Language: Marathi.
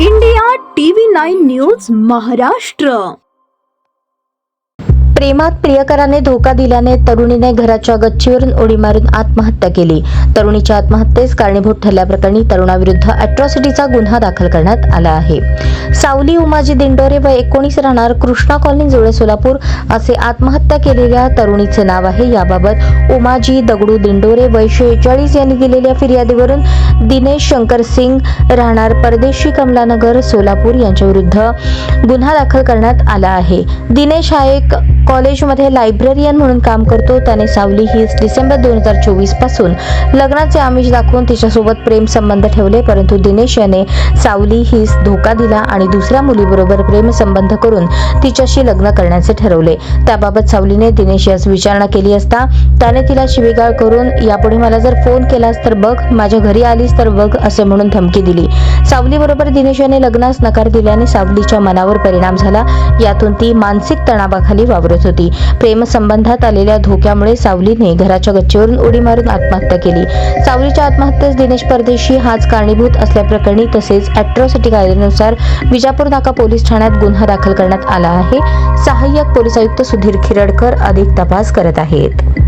India TV nine news Maharashtra. प्रेमात प्रियकराने धोका दिल्याने तरुणीने घराच्या गच्चीवरून उडी मारून आत्महत्या केली. तरुणीच्या आत्महत्येस कारणीभूत ठरल्याप्रकरणी तरुणाविरुद्ध अॅट्रॉसिटीचा गुन्हा दाखल करण्यात आला आहे. सावली उमाजी दिंडोरे व एकोणीस राहणार कृष्णा कॉलनी जुळे सोलापूर असे आत्महत्या केलेल्या तरुणीचे नाव आहे याबाबत उमाजी दगडू दिंडोरे वय शेहेचाळीस यांनी दिलेल्या फिर्यादीवरून दिनेश शंकर सिंग राहणार परदेशी कमलानगर सोलापूर यांच्याविरुद्ध गुन्हा दाखल करण्यात आला आहे. दिनेश हा एक कॉलेजमध्ये लायब्ररियन म्हणून काम करतो. त्याने सावली ही डिसेंबर दोन हजार चोवीसपासून लग्नाचे आमिष दाखवून तिच्यासोबत प्रेम संबंध ठेवले. परंतु दिनेश याने सावली हीच धोका दिला आणि दुसऱ्या मुलीबरोबर प्रेम संबंध करून तिच्याशी लग्न करण्याचे ठरवले. त्याबाबत सावलीने दिनेश यास विचारणा केली असता त्याने तिला शिवीगाळ करून यापुढे मला जर फोन केलास तर बघ माझ्या घरी आलीस तर बघ असे म्हणून धमकी दिली. सावली बरोबर दिनेश याने लग्नास नकार दिल्याने सावलीच्या मनावर परिणाम झाला. यातून ती मानसिक तणावाखाली वावरत होती. प्रेमसंबंधात आलेल्या धोक्यामुळे सावलीने घराच्या गच्चीवरून उडी मारून आत्महत्या केली. सावलीच्या आत्महत्येस दिनेश परदेशी हाच कारणीभूत असल्याप्रकरणी तसेच अॅट्रॉसिटी कायद्यानुसार विजापूर नाका पोलीस ठाण्यात गुन्हा दाखल करण्यात आला आहे. सहाय्यक पोलीस आयुक्त सुधीर खिरडकर अधिक तपास करत आहेत.